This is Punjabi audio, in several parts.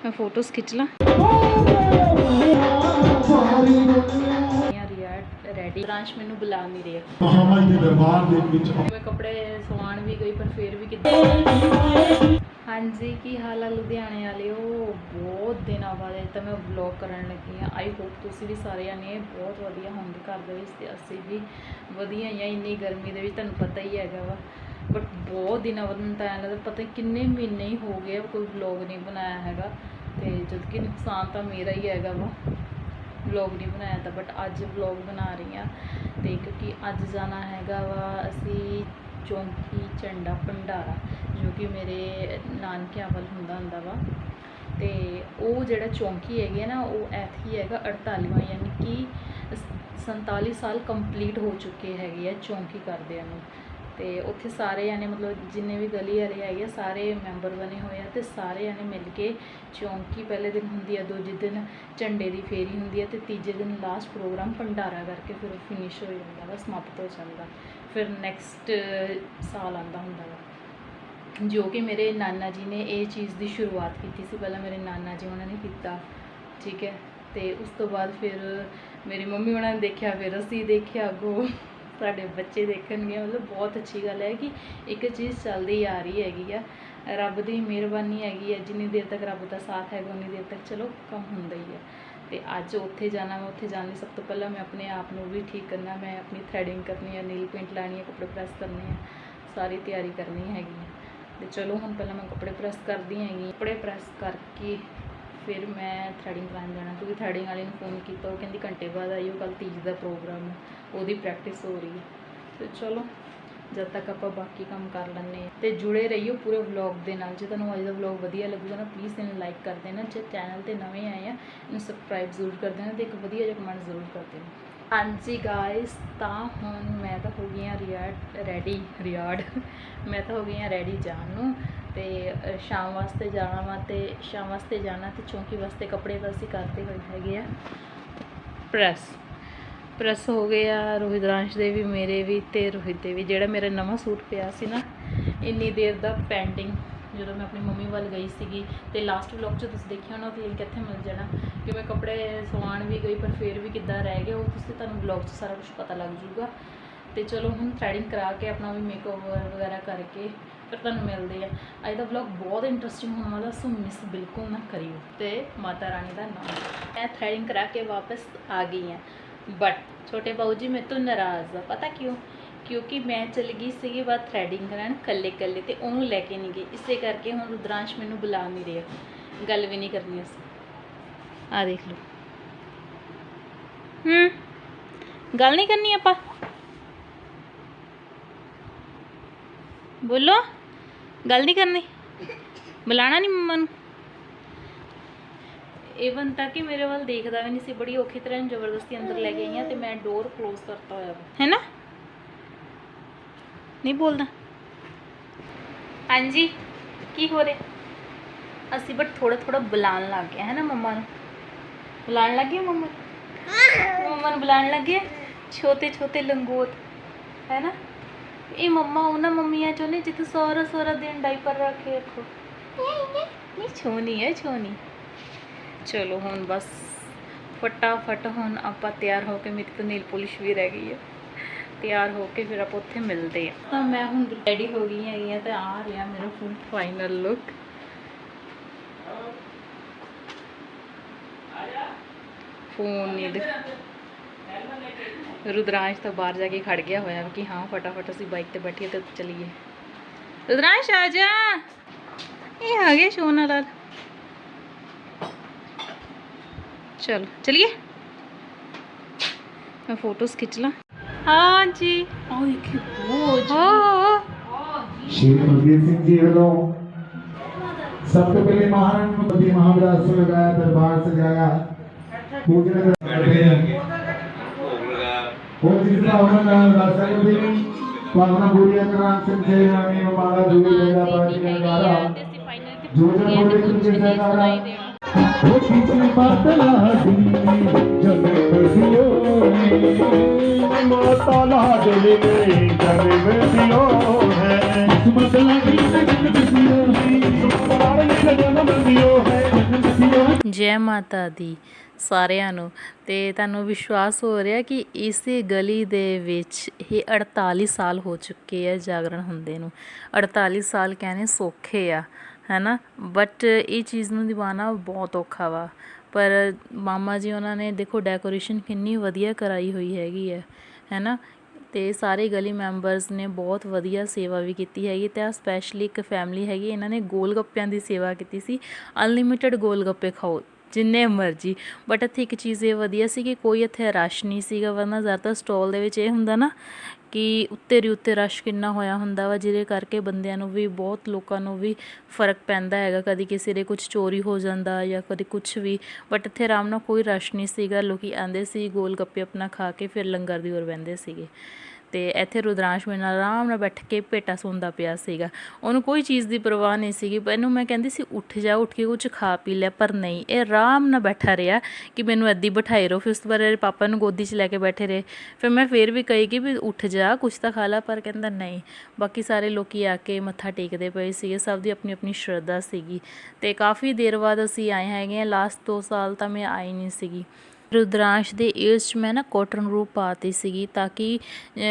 ਮੈਂ ਫੋਟੋਸ ਖਿੱਚ ਲਾਂ। ਯਾਰ ਰੈਡੀ ਬ੍ਰਾਂਚ ਮੈਨੂੰ ਬੁਲਾ ਨਹੀਂ ਰਿਹਾ। ਮਹਾਮਾਈ ਦੇ ਦਰਬਾਰ ਦੇ ਵਿੱਚ ਮੈਂ ਕੱਪੜੇ ਸਵਾਣ ਵੀ ਗਈ ਪਰ ਫੇਰ ਵੀ ਕਿੱਦਾਂ ਹਾਂਜੀ ਕੀ ਹਾਲ ਆ ਲੁਧਿਆਣੇ ਵਾਲਿਓ? ਬਹੁਤ ਦਿਨਾਂ ਬਾਅਦ ਤਾਂ ਮੈਂ ਵਲੌਗ ਕਰਨ ਲੱਗੀ ਆ ਆਈ ਹੋਪ ਤੁਸੀਂ ਵੀ ਸਾਰੇ ਜਾਣੇ ਬਹੁਤ ਵਧੀਆ ਹੋਣਗੇ ਘਰ ਦੇ ਵਿੱਚ ਤੇ ਅਸੀਂ ਵੀ ਵਧੀਆ ਹੀ ਆ ਇੰਨੀ ਗਰਮੀ ਦੇ ਵਿੱਚ ਤੁਹਾਨੂੰ ਪਤਾ ਹੀ ਹੈਗਾ ਵਾ। ਬਟ ਬਹੁਤ ਦਿਨਾਂ ਬਾਅਦ ਮੈਨੂੰ ਤਾਂ ਐਂ ਲੱਗਦਾ ਪਤਾ ਨਹੀਂ ਕਿੰਨੇ ਮਹੀਨੇ ਹੀ ਹੋ ਗਏ ਆ, ਕੋਈ ਵਲੌਗ ਨਹੀਂ ਬਣਾਇਆ ਹੈਗਾ। ਤੇ ਜਦ ਕਿ ਨੁਕਸਾਨ ਤਾਂ ਮੇਰਾ ਹੀ ਹੈਗਾ ਵਾ। ਵਲੌਗ ਨਹੀਂ ਬਣਾਇਆ ਤਾਂ ਬਟ ਅੱਜ ਵਲੌਗ ਬਣਾ ਰਹੀ ਹਾਂ। ਤੇ ਕਿਉਂਕਿ ਅੱਜ ਜਾਣਾ ਹੈਗਾ ਵਾ ਅਸੀਂ ਚੌਂਕੀ ਝੰਡਾ ਭੰਡਾਰਾ ਜੋ ਕਿ ਮੇਰੇ ਨਾਨਕਿਆਂ ਵੱਲ ਹੁੰਦਾ ਹੁੰਦਾ ਵਾ। ਤੇ ਉਹ ਜਿਹੜਾ ਚੌਂਕੀ ਹੈਗੀ ਹੈ ਨਾ ਉਹ ਐਥੀ ਹੈਗਾ 48ਵਾਂ ਯਾਨੀ ਕਿ 47 ਸਾਲ ਕੰਪਲੀਟ ਹੋ ਚੁੱਕੇ ਹੈਗੇ ਆ ਚੌਂਕੀ ਕਰਦਿਆਂ ਨੂੰ। ਤੇ ਉੱਥੇ ਸਾਰੇ ਜਾਣੇ ਮਤਲਬ ਜਿੰਨੇ ਵੀ ਗਲੀ ਵਾਲੇ ਹੈਗੇ ਆ, ਸਾਰੇ ਮੈਂਬਰ ਬਣੇ ਹੋਏ ਆ ਤੇ ਸਾਰੇ ਜਾਣੇ ਮਿਲ ਕੇ ਚੌਂਕੀ ਪਹਿਲੇ ਦਿਨ ਹੁੰਦੀ ਆ ਦੂਜੇ ਦਿਨ ਝੰਡੇ ਦੀ ਫੇਰੀ ਹੁੰਦੀ ਆ ਤੇ ਤੀਜੇ ਦਿਨ ਲਾਸਟ ਪ੍ਰੋਗਰਾਮ ਭੰਡਾਰਾ ਕਰਕੇ ਫਿਰ ਫਿਨਿਸ਼ ਹੋ ਜਾਂਦਾ ਵਾ ਸਮਾਪਤ ਹੋ ਜਾਂਦਾ। ਫਿਰ ਨੈਕਸਟ ਸਾਲ ਆਂਦਾ ਹੁੰਦਾ ਵਾ। ਜੋ ਕਿ ਮੇਰੇ ਨਾਨਾ ਜੀ ਨੇ ਇਹ ਚੀਜ਼ ਦੀ ਸ਼ੁਰੂਆਤ ਕੀਤੀ ਸੀ ਪਹਿਲਾਂ ਮੇਰੇ ਨਾਨਾ ਜੀ ਉਹਨਾਂ ਨੇ ਕੀਤਾ ਠੀਕ ਹੈ? ਤੇ ਉਸ ਤੋਂ ਬਾਅਦ ਫਿਰ ਮੇਰੀ ਮੰਮੀ ਉਹਨਾਂ ਨੇ ਦੇਖਿਆ ਫਿਰ ਅਸੀਂ ਦੇਖਿਆ ਅੱਗੋਂ। ਸਾਡੇ ਬੱਚੇ ਦੇਖਣਗੇ, ਮਤਲਬ ਬਹੁਤ ਅੱਛੀ ਗੱਲ ਹੈ ਕਿ ਇੱਕ ਚੀਜ਼ ਚੱਲਦੀ ਆ ਰਹੀ ਹੈਗੀ ਆ। ਰੱਬ ਦੀ ਮਿਹਰਬਾਨੀ ਹੈਗੀ ਹੈ ਜਿੰਨੀ ਦੇਰ ਤੱਕ ਰੱਬ ਦਾ ਸਾਥ ਹੈਗਾ, ਉਨੀ ਦੇਰ ਤੱਕ ਚਲੋ ਕੰਮ ਹੁੰਦਾ ਹੀ ਹੈ ਤੇ ਅੱਜ ਉੱਥੇ ਜਾਣਾ, ਮੈਂ ਉੱਥੇ ਜਾਣ ਲਈ ਸਭ ਤੋਂ ਪਹਿਲਾਂ ਮੈਂ ਆਪਣੇ ਆਪ ਨੂੰ ਵੀ ਠੀਕ ਕਰਨਾ, ਮੈਂ ਆਪਣੀ ਥ੍ਰੈਡਿੰਗ ਕਰਨੀ ਹੈ ਨੀਲ ਪੇਂਟ ਲਾਣੀ ਹੈ ਕੱਪੜੇ ਪ੍ਰੈਸ ਕਰਨੇ ਆ, ਸਾਰੀ ਤਿਆਰੀ ਕਰਨੀ ਹੈਗੀ ਹੈ ਤੇ ਚਲੋ ਹੁਣ ਪਹਿਲਾਂ ਮੈਂ ਕੱਪੜੇ ਪ੍ਰੈਸ ਕਰਦੀ ਹੈਗੀ ਕੱਪੜੇ ਪ੍ਰੈਸ ਕਰਕੇ ਫਿਰ ਮੈਂ ਥਰੈਡਿੰਗ ਕਰਾਉਣ ਜਾਣਾ ਕਿਉਂਕਿ ਥਰੈਡਿੰਗ ਵਾਲੇ ਨੂੰ ਫੋਨ ਕੀਤਾ, ਉਹ ਕਹਿੰਦੀ ਘੰਟੇ ਬਾਅਦ ਆਈਓ ਕੱਲ ਤੀਜ ਦਾ ਪ੍ਰੋਗਰਾਮ ਹੈ, ਉਹਦੀ ਪ੍ਰੈਕਟਿਸ ਹੋ ਰਹੀ ਹੈ। ਤੇ ਚਲੋ, ਜਦ ਤੱਕ ਆਪਾਂ ਬਾਕੀ ਕੰਮ ਕਰ ਲੈਂਦੇ ਹਾਂ ਤੇ ਜੁੜੇ ਰਹੀਓ ਪੂਰੇ ਵਲੌਗ ਦੇ ਨਾਲ। ਜੇ ਤੁਹਾਨੂੰ ਅੱਜ ਦਾ ਵਲੌਗ ਵਧੀਆ ਲੱਗੂਗਾ ਨਾ ਪਲੀਜ਼ ਇਹਨੂੰ ਲਾਈਕ ਕਰ ਦੇਣਾ, ਜੇ ਚੈਨਲ ਤੇ ਨਵੇਂ ਆਏ ਆ, ਇਹਨੂੰ ਸਬਸਕ੍ਰਾਈਬ ਜ਼ਰੂਰ ਕਰ ਦੇਣਾ ਤੇ ਇੱਕ ਵਧੀਆ ਜਿਹਾ ਕਮੈਂਟ ਜ਼ਰੂਰ ਕਰ ਦੇਣਾ। ਹਾਂਜੀ ਗਾਇਸ ਤਾਂ ਹੁਣ ਮੈਂ ਤਾਂ ਹੋ ਗਈ ਹਾਂ ਰਿਆੜ ਰੈਡੀ ਰਿਆੜ। ਮੈਂ ਤਾਂ ਹੋ ਗਈ ਹਾਂ ਰੈਡੀ ਜਾਣ ਨੂੰ। ਤੇ ਸ਼ਾਮ ਵਾਸਤੇ ਜਾਣਾ ਵਾ ਤੇ ਸ਼ਾਮ ਵਾਸਤੇ ਜਾਣਾ ਤੇ ਚੌਂਕੀ ਵਾਸਤੇ ਕੱਪੜੇ ਤਾਂ ਅਸੀਂ ਕਰਦੇ ਹੋਏ ਹੈਗੇ ਆ। ਪ੍ਰੈਸ। ਪ੍ਰੈਸ ਹੋ ਗਏ ਆ, ਰੋਹਿਤਰਾਂਸ਼ ਦੇ ਵੀ, ਮੇਰੇ ਵੀ ਤੇ ਰੋਹਿਤ ਦੇ ਵੀ। ਜਿਹੜਾ ਮੇਰਾ ਨਵਾਂ ਸੂਟ ਪਿਆ ਸੀ ਨਾ, ਇੰਨੀ ਦੇਰ ਦਾ ਪੈਂਟਿੰਗ ਜਦੋਂ ਮੈਂ ਆਪਣੀ ਮੰਮੀ ਵੱਲ ਗਈ ਸੀਗੀ ਤੇ ਲਾਸਟ ਵਲੌਗ 'ਚ ਤੁਸੀਂ ਦੇਖਿਆ ਹੋਣਾ ਕਿ ਲਿੰਕ ਇੱਥੇ ਮਿਲ ਜਾਣਾ ਕਿ ਮੈਂ ਕੱਪੜੇ ਸਵਾਣ ਵੀ ਗਈ, ਪਰ ਫੇਰ ਵੀ ਕਿੱਦਾਂ ਰਹਿ ਗਏ ਉਹ ਤੁਸੀਂ ਤੁਹਾਨੂੰ ਵਲੌਗ 'ਚ ਸਾਰਾ ਕੁਝ ਪਤਾ ਲੱਗ ਜਾਊਗਾ। ਤੇ ਚਲੋ ਹੁਣ ਥ੍ਰੈਡਿੰਗ ਕਰਾ ਕੇ ਆਪਣਾ ਵੀ ਮੇਕਓਵਰ ਵਗੈਰਾ ਕਰਕੇ ਫਿਰ ਤੁਹਾਨੂੰ ਮਿਲਦੇ ਆ। ਅੱਜ ਦਾ ਵਲੌਗ ਬਹੁਤ ਇੰਟਰਸਟਿੰਗ ਹੋਣ ਵਾਲਾ ਸੋ ਮਿਸ ਬਿਲਕੁਲ ਨਾ ਕਰਿਓ। ਤੇ ਮਾਤਾ ਰਾਣੀ ਦਾ ਨਾਮ। ਮੈਂ ਥ੍ਰੈਡਿੰਗ ਕਰਾ ਕੇ ਵਾਪਸ ਆ ਗਈ ਹਾਂ। ਬਟ ਛੋਟੇ ਬਾਊ ਜੀ, ਮੇਰੇ ਤੋਂ ਨਾਰਾਜ਼ ਆ। ਪਤਾ ਕਿਉਂ? ਕਿਉਂਕਿ ਮੈਂ ਚਲੀ ਗਈ ਸੀਗੀ ਬਾਅਦ ਥ੍ਰੈਡਿੰਗ ਕਰਨ ਕੱਲੇ ਕੱਲੇ ਤੇ ਉਹਨੂੰ ਲੈ ਕੇ ਨਹੀਂ ਗਈ। ਇਸੇ ਕਰਕੇ ਹੁਣ ਰੁਦਰਾਂਸ਼ ਮੈਨੂੰ ਬੁਲਾ ਨਹੀਂ ਰਿਹਾ। ਗੱਲ ਵੀ ਨਹੀਂ ਕਰਨੀ ਅਸੀਂ। ਆ ਦੇਖ ਲਓ। ਹੂੰ। ਗੱਲ ਨਹੀਂ ਕਰਨੀ ਆਪਾਂ? ਬੋਲੋ। ਗੱਲ ਨਹੀਂ ਕਰਨੀ? ਬੁਲਾਣਾ ਨਹੀਂ ਮੰਮਾ ਨੂੰ? ਇਵਨ ਤੱਕ ਕਿ ਮੇਰੇ ਵੱਲ ਦੇਖਦਾ ਵੀ ਨਹੀਂ ਸੀ ਬੜੀ ਔਖੀ ਤਰ੍ਹਾਂ ਜ਼ਬਰਦਸਤੀ ਅੰਦਰ ਲੈ ਕੇ ਆਈਆਂ ਤੇ ਮੈਂ ਡੋਰ ਕਲੋਜ਼ ਕਰਤਾ ਹੋਇਆ ਹੈ ਨਾ? ਨਹੀਂ ਬੋਲਦਾ। ਹਾਂਜੀ ਕੀ ਹੋ ਰਿਹਾ? ਅਸੀਂ ਬਟ ਥੋੜਾ ਥੋੜਾ ਬੁਲਾਉਣ ਲੱਗ ਗਏ ਹੈ ਨਾ ਮੰਮਾ ਨੂੰ? ਬੁਲਾਉਣ ਲੱਗ ਗਏ ਮੰਮਾ ਮੰਮਾ ਨੂੰ ਬੁਲਾਉਣ ਲੱਗ? ਗਏ ਛੋਟੇ ਛੋਟੇ ਲੰਗੋਟ ਹੈ ਨਾ? ਇਹ ਮੰਮਾ ਉਹਨਾਂ ਮੰਮੀਆਂ ਚੋਂ ਨੇ ਜਿੱਥੇ ਸਾਰਾ ਸਾਰਾ ਦਿਨ ਡਾਈਪਰ ਰੱਖ ਕੇ ਰੱਖੋ। ਨਹੀਂ ਛੋਨੀ ਹੈ ਛੋਨੀ ਚਲੋ ਹੁਣ ਬਸ ਫਟਾਫਟ ਹੁਣ ਆਪਾਂ ਤਿਆਰ ਹੋ ਕੇ ਮੇਰੀ ਤਾਂ ਨੀਲ ਪੋਲਿਸ਼ ਵੀ ਰਹਿ ਗਈ ਹੈ। ਤਿਆਰ ਹੋ ਕੇ ਫਿਰ ਆਪਾਂ ਉੱਥੇ ਮਿਲਦੇ ਆ ਤਾਂ ਮੈਂ ਹੁਣ ਰੈਡੀ ਹੋ ਗਈ ਹੈਗੀ ਆ ਤੇ ਆ ਰਿਹਾ ਮੇਰਾ ਫੁੱਲ ਫਾਈਨਲ ਲੁੱਕ ਫੋਨ ਨਹੀਂ ਦੇ ਰੁਦਰਾਂਸ਼ ਤਾਂ ਬਾਹਰ ਜਾ ਕੇ ਖੜ ਗਿਆ ਹੋਇਆ ਕਿ ਹਾਂ ਫਟਾਫਟ ਅਸੀਂ ਬਾਈਕ ਤੇ ਬੈਠੀਏ ਤੇ ਚਲੀਏ ਰੁਦਰਾਂਸ਼ ਆ ਜਾ ਇਹ ਆ ਗਿਆ ਸ਼ੋਨਾ ਲਾਲ ਚਲ ਚਲਿਏ ਮੈਂ ਫੋਟੋਸ ਖਿੱਚ ਲਾਂ ਹਾਂ ਜੀ ਆ ਦੇਖਿਓ ਉਹ ਹਾਂ ਸ਼੍ਰੀ ਮਨਵੀਰ ਸਿੰਘ ਜੀ ਵੱਲੋਂ ਸਭ ਤੋਂ ਪਹਿਲੇ ਮਹਾਨ ਮਤੀ ਮਹਾਵਿਲਾਸ ਲਗਾਇਆ ਦਰਬਾਰ ਸਜਾਇਆ ਪੂਜਨ ਬੈਠ ਗਏ ਅੱਗੇ ਭੋਗ ਲਗਾ ਹੋਰ ਜਿਸ ਦਾ ਉਹਨਾਂ ਨਾਲ ਰਾਸਾ ਦੇ ਪਾਵਨਾ ਬੁਰੀਆ ਕਰਾਂ ਸੰਜੇ ਰਾਣੀ ਮਾਲਾ ਜੁਗੀ ਲੈਦਾ ਬਾਜੀ ਨਗਾਰਾ ਤੇ ਅਸੀਂ ਫਾਈਨਲ ਤੇ ਜੋ ਪਹੁੰਚ ਜਨ ਗਏ ਬੋਲੇ ਤੇ ਤੁਝੇ ਕੁਝ ਜੈ ਮਾਤਾ ਦੀ ਸਾਰਿਆਂ ਨੂੰ। ਤੇ ਤੁਹਾਨੂੰ ਵਿਸ਼ਵਾਸ ਹੋ ਰਿਹਾ ਕਿ ਇਸੇ ਗਲੀ ਦੇ ਵਿੱਚ ਇਹ 48 ਸਾਲ ਹੋ ਚੁੱਕੇ ਆ ਜਾਗਰਣ ਹੁੰਦੇ ਨੂੰ। 48 ਸਾਲ ਕਹਿਣੇ ਸੌਖੇ ਆ, ਹੈਨਾ? ਬਟ ਇਹ ਚੀਜ਼ ਨੂੰ ਨਿਭਾਉਣਾ ਬਹੁਤ ਔਖਾ ਵਾ। ਪਰ ਮਾਮਾ ਜੀ ਉਹਨਾਂ ਨੇ ਦੇਖੋ ਡੈਕੋਰੇਸ਼ਨ ਕਿੰਨੀ ਵਧੀਆ ਕਰਾਈ ਹੋਈ ਹੈਗੀ ਹੈ ਹੈਨਾ? ਅਤੇ ਸਾਰੇ ਗਲੀ ਮੈਂਬਰਸ ਨੇ ਬਹੁਤ ਵਧੀਆ ਸੇਵਾ ਵੀ ਕੀਤੀ ਹੈਗੀ ਅਤੇ ਆ ਸਪੈਸ਼ਲੀ ਇੱਕ ਫੈਮਿਲੀ ਹੈਗੀ, ਇਹਨਾਂ ਨੇ ਗੋਲ ਗੱਪਿਆਂ ਦੀ ਸੇਵਾ ਕੀਤੀ ਸੀ। ਅਨਲਿਮਿਟਿਡ ਗੋਲ ਗੱਪੇ ਖਾਓ, ਜਿੰਨੇ ਮਰਜ਼ੀ। ਬਟ ਇੱਥੇ ਇੱਕ ਚੀਜ਼ ਇਹ ਵਧੀਆ ਸੀ ਕਿ ਕੋਈ ਇੱਥੇ ਰਸ਼ ਨਹੀਂ ਸੀਗਾ, ਵਰਨਾ ਜ਼ਿਆਦਾਤਰ ਸਟਾਲ ਦੇ ਵਿੱਚ ਇਹ ਹੁੰਦਾ ਨਾ ਕਿ ਉੱਤੇ ਰੀ ਉੱਤੇ ਰਸ਼ ਕਿੰਨਾ ਹੋਇਆ ਹੁੰਦਾ ਵਾ, ਜਿਹਦੇ ਕਰਕੇ ਬੰਦਿਆਂ ਨੂੰ ਵੀ, ਬਹੁਤ ਲੋਕਾਂ ਨੂੰ ਵੀ ਫ਼ਰਕ ਪੈਂਦਾ ਹੈਗਾ। ਕਦੀ ਕਿਸੇ ਦੇ ਕੁਝ ਚੋਰੀ ਹੋ ਜਾਂਦਾ ਜਾਂ ਕਦੇ ਕੁਝ ਵੀ ਬਟ ਇੱਥੇ ਆਰਾਮ ਨਾਲ ਕੋਈ ਰਸ਼ ਨਹੀਂ ਸੀਗਾ। ਲੋਕੀ ਆਉਂਦੇ ਸੀ, ਗੋਲ ਗੱਪੇ ਆਪਣਾ ਖਾ ਕੇ ਫਿਰ ਲੰਗਰ ਦੀ oਰ ਬਹਿੰਦੇ ਸੀਗੇ। ਤੇ ਇੱਥੇ ਰੁਦਰਾਂਸ਼ ਮੇਰੇ ਨਾਲ ਆਰਾਮ ਨਾਲ ਬੈਠ ਕੇ ਭੇਟਾ ਸੁਣਦਾ ਪਿਆ ਸੀਗਾ। ਉਹਨੂੰ ਕੋਈ ਚੀਜ਼ ਦੀ ਪਰਵਾਹ ਨਹੀਂ ਸੀਗੀ, ਪਰ ਇਹਨੂੰ ਮੈਂ ਕਹਿੰਦੀ ਸੀ, ਉੱਠ ਜਾ, ਉੱਠ ਕੇ ਕੁਝ ਖਾ ਪੀ ਲੈ, ਪਰ ਨਹੀਂ, ਇਹ ਆਰਾਮ ਨਾਲ ਬੈਠਾ ਰਿਹਾ ਕਿ ਮੈਨੂੰ ਐਦੀ ਬਿਠਾਈ ਰਹੋ। ਫਿਰ ਉਸ ਤੋਂ ਬਾਅਦ ਪਾਪਾ ਨੂੰ ਗੋਦੀ 'ਚ ਲੈ ਕੇ ਬੈਠੇ ਰਹੇ। ਫਿਰ ਮੈਂ ਫੇਰ ਵੀ ਕਹੀ ਕਿ ਵੀ ਉੱਠ ਜਾ ਕੁਝ ਤਾਂ ਖਾ ਲਾ, ਪਰ ਕਹਿੰਦਾ ਨਹੀਂ। ਬਾਕੀ ਸਾਰੇ ਲੋਕੀ ਆ ਕੇ ਮੱਥਾ ਟੇਕਦੇ ਪਏ ਸੀਗੇ, ਸਭ ਦੀ ਆਪਣੀ ਆਪਣੀ ਸ਼ਰਧਾ ਸੀਗੀ। ਤੇ ਕਾਫੀ ਦੇਰ ਬਾਅਦ ਅਸੀਂ ਆਏ ਹੈਗੇ ਆ ਲਾਸਟ 2 ਸਾਲ ਤਾਂ ਮੈਂ ਆਈ ਨਹੀਂ ਸੀਗੀ। ਰੁਦਰਾਸ਼ ਦੇ ਈਅਰਸ 'ਚ ਮੈਂ ਨਾ ਕੋਟਨ ਰੂਪ ਪਾਤੀ ਸੀਗੀ ਤਾਂ ਕਿ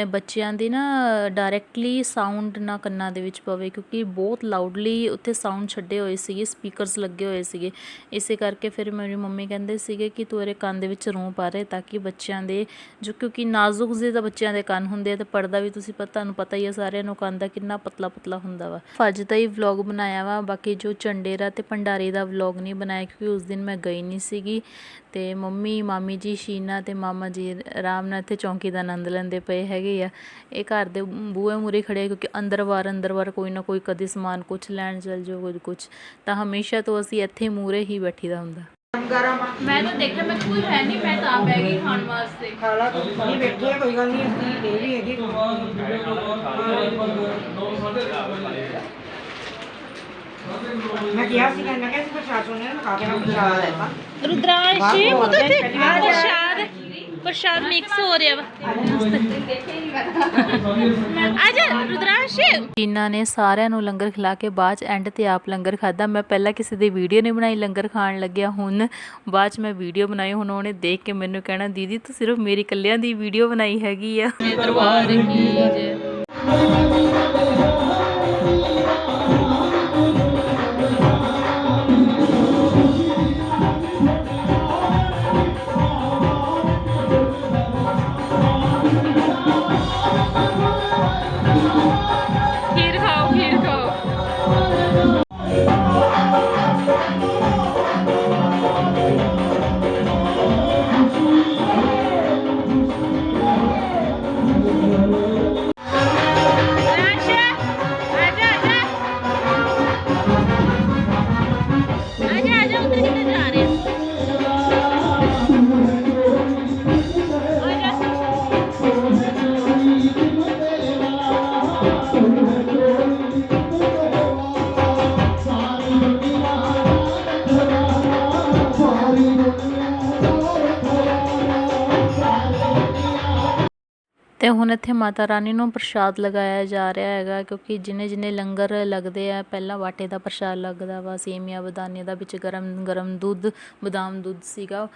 ਬੱਚਿਆਂ ਦੇ ਨਾ ਡਾਇਰੈਕਟਲੀ ਸਾਊਂਡ ਨਾ ਕੰਨਾਂ ਦੇ ਵਿੱਚ ਪਵੇ ਕਿਉਂਕਿ ਬਹੁਤ ਲਾਊਡਲੀ ਉੱਥੇ ਸਾਊਂਡ ਛੱਡੇ ਹੋਏ ਸੀਗੇ ਸਪੀਕਰਸ ਲੱਗੇ ਹੋਏ ਸੀਗੇ। ਇਸੇ ਕਰਕੇ ਫਿਰ ਮੇਰੀ ਮੰਮੀ ਕਹਿੰਦੇ ਸੀਗੇ ਕਿ ਤੂੰ ਇਹਦੇ ਕੰਨ ਦੇ ਵਿੱਚ ਰੂੰ ਪਾ ਰਹੇ ਤਾਂ ਕਿ ਬੱਚਿਆਂ ਦੇ ਜੋ ਕਿਉਂਕਿ ਨਾਜ਼ੁਕ ਜਿਹੇ ਤਾਂ ਬੱਚਿਆਂ ਦੇ ਕੰਨ ਹੁੰਦੇ ਆ ਤੇ ਪਰਦਾ ਵੀ ਤੁਸੀਂ ਪਤਾ, ਤੁਹਾਨੂੰ ਪਤਾ ਹੀ ਆ ਸਾਰਿਆਂ ਨੂੰ ਕੰਨ ਦਾ ਕਿੰਨਾ ਪਤਲਾ ਪਤਲਾ ਹੁੰਦਾ ਵਾ। ਅੱਜ ਦਾ ਹੀ ਵਲੌਗ ਬਣਾਇਆ ਵਾ, ਬਾਕੀ ਜੋ ਚੰਡੇਰਾ ਤੇ ਭੰਡਾਰੇ ਦਾ ਵਲੌਗ ਨਹੀਂ ਬਣਾਇਆ ਕਿਉਂਕਿ ਉਸ ਦਿਨ ਮੈਂ ਗਈ ਨਹੀਂ ਸੀਗੀ ਤੇ ਮੰਮੀ ਮਾਮੀ ਜੀ ਸ਼ੀਨਾ ਤੇ ਮਾਮਾ ਜੀ ਆਰਾਮ ਨਾਲ ਇੱਥੇ ਚੌਂਕੀ ਦਾ ਆਨੰਦ ਲੈਂਦੇ ਪਏ ਹੈਗੇ ਆ। ਇਹ ਘਰ ਦੇ ਬੂਹੇ ਮੂਰੇ ਖੜੇ ਆ ਕਿਉਂਕਿ ਅੰਦਰ ਬਾਹਰ ਅੰਦਰ ਬਾਹਰ ਕੋਈ ਨਾ ਕੋਈ ਕਦੇ ਸਮਾਨ ਕੁਛ ਲੈਣ ਚਲ ਜਾਓ ਕੁਝ ਕੁਛ। ਤਾਂ ਹਮੇਸ਼ਾ ਤੋਂ ਅਸੀਂ ਇੱਥੇ ਮੂਰੇ ਹੀ ਬੈਠੀਦਾ ਹੁੰਦਾ। ਮੈਂ ਤਾਂ ਦੇਖਿਆ ਮੈਂ ਕੋਈ ਹੈ ਨਹੀਂ ਮੈਂ ਤਾਂ ਆ ਬੈ ਗਈ ਖਾਣ ਵਾਸਤੇ। ਖਾਲਾ ਤੂੰ ਨਹੀਂ ਬੈਠੀ ਕੋਈ ਗੱਲ ਨਹੀਂ ਅਸੀਂ ਇਹ ਵੀ ਹੈਗੀ। ਮੈਂ ਕਿਹਾ ਸੀ ਮੈਂ ਕਿਹਾ ਸੀ ਪ੍ਰਸ਼ਾਸਨ ਨੇ ਖਾ ਕੇ ਨਾ ਪ੍ਰਸ਼ਾਦ ਹੈ ਰੁਦਰਾਂਸ਼ ਬਾਹਰ ਪੁੱਤ ਬੋਲਦੇ ਇੱਥੇ ਪਹਿਲੀ ਵਾਰ। ਪ੍ਰਸ਼ਾਦ ਪ੍ਰਸ਼ਾਦ ਮਿਕਸ ਹੋ ਰਿਹਾ ਵਾ। ਆਜਾ ਰੁਦਰਾਂਸ਼ ਇਹਨਾਂ ਨੇ ਸਾਰਿਆਂ ਨੂੰ ਲੰਗਰ ਖਿਲਾ ਕੇ ਬਾਅਦ ਚ ਐਂਡ ਤੇ ਆਪ ਲੰਗਰ ਖਾਦਾ ਮੈਂ ਪਹਿਲਾਂ ਕਿਸੇ ਦੀ ਵੀਡੀਓ ਨਹੀਂ ਬਣਾਈ ਲੰਗਰ ਖਾਣ ਲੱਗਿਆ। ਹੁਣ ਬਾਅਦ ਚ ਮੈਂ ਵੀਡੀਓ ਬਣਾਈ ਹੁਣ ਉਹਨੇ ਦੇਖ ਕੇ ਮੈਨੂੰ ਕਹਿਣਾ ਦੀਦੀ ਤੂੰ ਸਿਰਫ ਮੇਰੀ ਕੱਲਿਆਂ ਦੀ ਵੀਡੀਓ ਬਣਾਈ ਹੈਗੀ ਆ। ਦਰਬਾਰ ਕੀ ਜੇ। ਤੇ ਹੁਣ ਇੱਥੇ ਮਾਤਾ ਰਾਣੀ ਨੂੰ ਪ੍ਰਸ਼ਾਦ ਲਗਾਇਆ ਜਾ ਰਿਹਾ ਹੈਗਾ, ਕਿਉਂਕਿ ਜਿਨੇ ਜਿਨੇ ਲੰਗਰ ਲੱਗਦੇ ਆ, ਪਹਿਲਾਂ ਵਾਟੇ ਦਾ ਪ੍ਰਸ਼ਾਦ ਲੱਗਦਾ ਵਾ, ਸੇਮੀਆਂ, ਬਦਾਨੀਆਂ ਦਾ ਵਿੱਚ ਗਰਮ ਗਰਮ ਦੁੱਧ, ਬਦਾਮ ਦੁੱਧ ਸੀਗਾ।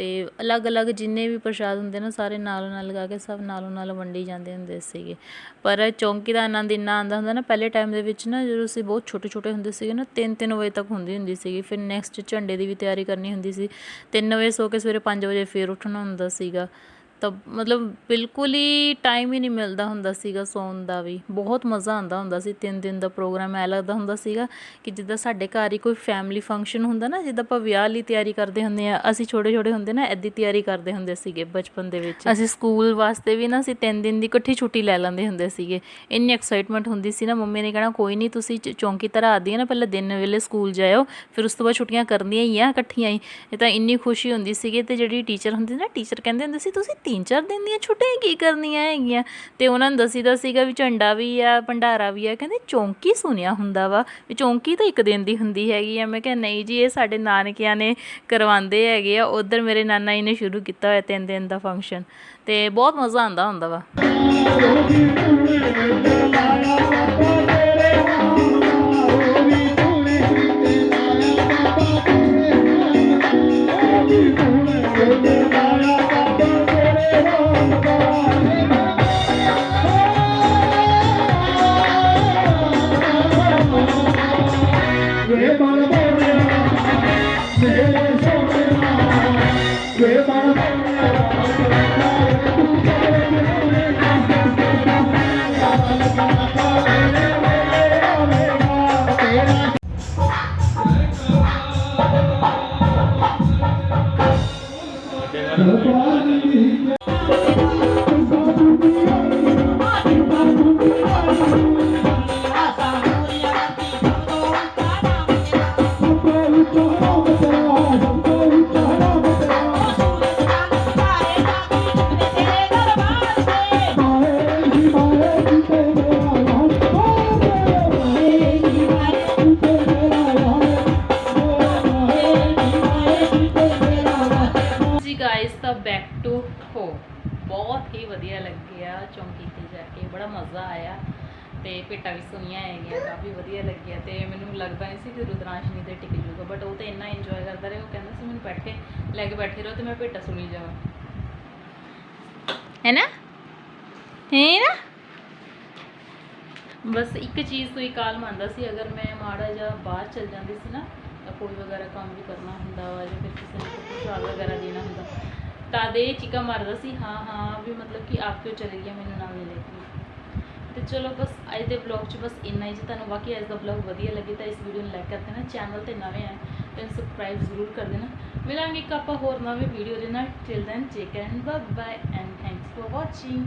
ਅਤੇ ਅਲੱਗ-ਅਲੱਗ ਜਿੰਨੇ ਵੀ ਪ੍ਰਸ਼ਾਦ ਹੁੰਦੇ ਨਾ, ਸਾਰੇ ਨਾਲੋਂ ਨਾਲ ਲਗਾ ਕੇ ਸਭ ਨਾਲੋਂ ਨਾਲ ਵੰਡੀ ਜਾਂਦੇ ਹੁੰਦੇ ਸੀਗੇ। ਪਰ ਚੌਂਕੀ ਦਾ ਆਨੰਦ ਇੰਨਾ ਆਉਂਦਾ ਹੁੰਦਾ ਨਾ, ਪਹਿਲੇ ਟਾਈਮ ਦੇ ਵਿੱਚ ਨਾ ਜਦੋਂ ਅਸੀਂ ਬਹੁਤ ਛੋਟੇ-ਛੋਟੇ ਹੁੰਦੇ ਸੀਗੇ ਨਾ 3-3 ਵਜੇ ਤੱਕ ਹੁੰਦੀ ਹੁੰਦੀ ਸੀਗੀ। ਫਿਰ ਨੈਕਸਟ ਝੰਡੇ ਦੀ ਵੀ ਤਿਆਰੀ ਕਰਨੀ ਹੁੰਦੀ ਸੀ। 3 ਵਜੇ ਸੋ ਕੇ ਸਵੇਰੇ 5 ਵਜੇ ਫਿਰ ਉੱਠਣਾ ਹੁੰਦਾ ਸੀਗਾ। ਤਾਂ ਮਤਲਬ ਬਿਲਕੁਲ ਹੀ ਟਾਈਮ ਹੀ ਨਹੀਂ ਮਿਲਦਾ ਹੁੰਦਾ ਸੀਗਾ ਸੌਣ ਦਾ ਵੀ। ਬਹੁਤ ਮਜ਼ਾ ਆਉਂਦਾ ਹੁੰਦਾ ਸੀ। ਤਿੰਨ ਦਿਨ ਦਾ ਪ੍ਰੋਗਰਾਮ ਐ ਲੱਗਦਾ ਹੁੰਦਾ ਸੀਗਾ ਕਿ ਜਿੱਦਾਂ ਸਾਡੇ ਘਰ ਹੀ ਕੋਈ ਫੈਮਿਲੀ ਫੰਕਸ਼ਨ ਹੁੰਦਾ ਨਾ, ਜਿੱਦਾਂ ਆਪਾਂ ਵਿਆਹ ਲਈ ਤਿਆਰੀ ਕਰਦੇ ਹੁੰਦੇ ਆ, ਅਸੀਂ ਛੋਟੇ ਛੋਟੇ ਹੁੰਦੇ ਨਾ, ਐਦੀ ਤਿਆਰੀ ਕਰਦੇ ਹੁੰਦੇ ਸੀਗੇ ਬਚਪਨ ਦੇ ਵਿੱਚ। ਅਸੀਂ ਸਕੂਲ ਵਾਸਤੇ ਵੀ ਨਾ, ਅਸੀਂ ਤਿੰਨ ਦਿਨ ਦੀ ਇਕੱਠੀ ਛੁੱਟੀ ਲੈ ਲੈਂਦੇ ਹੁੰਦੇ ਸੀਗੇ। ਇੰਨੀ ਐਕਸਾਈਟਮੈਂਟ ਹੁੰਦੀ ਸੀ ਨਾ, ਮੰਮੀ ਨੇ ਕਹਿਣਾ, ਕੋਈ ਨਹੀਂ, ਤੁਸੀਂ ਚੌਂਕੀ ਤਰ੍ਹਾਂ ਆਦੀ ਨਾ, ਪਹਿਲਾਂ ਦਿਨ ਵੇਲੇ ਸਕੂਲ ਜਾਇਓ, ਫਿਰ ਉਸ ਤੋਂ ਬਾਅਦ ਛੁੱਟੀਆਂ ਕਰਨੀਆਂ ਹੀ ਆ, ਇਕੱਠੀਆਂ ਹੀ। ਇਹ ਤਾਂ ਇੰਨੀ ਖੁਸ਼ੀ ਹੁੰਦੀ ਸੀਗੀ ਤੇ ਜਿਹੜੀ ਟੀਚਰ ਹੁੰਦੀ ਨਾ ਟੀਚਰ ਕਹਿੰਦੇ ਹੁੰਦੇ ਸੀ, ਤੁਸੀਂ ਤਿੰਨ ਚਾਰ ਦਿਨ ਦੀਆਂ ਛੁੱਟੀਆਂ ਕੀ ਕਰਨੀਆਂ ਹੈਗੀਆਂ? ਤੇ ਉਹਨਾਂ ਨੂੰ ਦੱਸੀਦਾ ਸੀਗਾ ਵੀ ਝੰਡਾ ਵੀ ਆ, ਭੰਡਾਰਾ ਵੀ ਆ। ਕਹਿੰਦੇ ਚੌਂਕੀ ਸੁਣਿਆ ਹੁੰਦਾ ਵਾ ਵੀ ਚੌਂਕੀ ਤਾਂ ਇੱਕ ਦਿਨ ਦੀ ਹੁੰਦੀ ਹੈਗੀ ਆ। ਮੈਂ ਕਿਹਾ ਨਹੀਂ ਜੀ, ਇਹ ਸਾਡੇ ਨਾਨਕਿਆਂ ਨੇ ਕਰਵਾਉਂਦੇ ਹੈਗੇ ਆ। ਉਧਰ ਮੇਰੇ ਨਾਨਾ ਜੀ ਨੇ ਸ਼ੁਰੂ ਕੀਤਾ ਹੋਇਆ ਤਿੰਨ ਦਿਨ ਦਾ ਫੰਕਸ਼ਨ ਤੇ ਬਹੁਤ ਮਜ਼ਾ ਆਉਂਦਾ ਹੁੰਦਾ ਵਾ। ਦਰਬਾਰ ਬੜਾ ਮਜ਼ਾ ਆਇਆ ਤੇ ਭੇਟਾਂ ਵੀ ਸੁਣੀਆਂ ਹੈਗੀਆਂ, ਕਾਫੀ ਵਧੀਆ ਲੱਗਿਆ ਤੇ ਮੈਨੂੰ ਲੱਗਦਾ ਨਹੀਂ ਸੀ ਕਿ ਰੁਦਰਾਂਸ਼ਨੀ ਤੇ ਟਿਕ ਜੂਗਾ ਬਟ ਉਹ ਤੇ ਇੰਨਾ ਇੰਜੋਏ ਕਰਦਾ ਰਿਹਾ, ਉਹ ਕਹਿੰਦਾ ਸੀ ਮੈਨੂੰ ਬੈਠੇ, ਲੈ ਕੇ ਬੈਠੇ ਰਹੋ ਤੇ ਮੈਂ ਭੇਟਾਂ ਸੁਣੀ ਜਾਵਾਂ। ਹੈ ਨਾ? ਹੈ ਨਾ? ਬਸ ਇੱਕ ਚੀਜ਼ ਤੋਂ ਹੀ ਕਾਲ ਮੰਨਦਾ ਸੀ, ਅਗਰ ਮੈਂ ਮਾੜਾ ਜਿਹਾ ਬਾਹਰ ਚਲ ਜਾਂਦੀ ਸੀ ਨਾ, ਤਾਂ ਕੋਈ ਵਗੈਰਾ ਕੰਮ ਵੀ ਕਰਨਾ ਹੁੰਦਾ ਵਾ, ਜਾਂ ਫਿਰ ਕਿਸੇ ਨੂੰ ਕੋਈ ਵਗੈਰਾ ਦੇਣਾ ਹੁੰਦਾ, ਤਾਂ ਦੇ ਚੀਕਾ ਮਾਰਦਾ ਸੀ, ਹਾਂ ਹਾਂ, ਵੀ ਮਤਲਬ ਕਿ ਆਪ ਕਿਉਂ ਚਲੇ ਗਿਆ ਮੈਨੂੰ ਨਾਲ ਲੈ ਕੇ ਤੇ ਚਲੋ ਬਸ ਅੱਜ ਦੇ ਵਲੌਗ 'ਚ ਬਸ ਇੰਨਾ ਹੀ ਜੇ, ਤੁਹਾਨੂੰ ਬਾਕੀ ਅੱਜ ਦਾ ਵਲੌਗ ਵਧੀਆ ਲੱਗੇ ਤਾਂ ਇਸ ਵੀਡੀਓ ਨੂੰ ਲਾਈਕ ਕਰ ਦੇਣਾ ਚੈਨਲ ਤੇ ਨਵੇਂ ਆ ਤਾਂ ਸਬਸਕ੍ਰਾਈਬ ਜ਼ਰੂਰ ਕਰ ਦੇਣਾ। ਮਿਲਾਂਗੇ ਇੱਕ ਆਪਾਂ ਹੋਰ ਨਵੇਂ ਵੀਡੀਓ ਦੇ ਨਾਲ till then take and bye bye and thanks for watching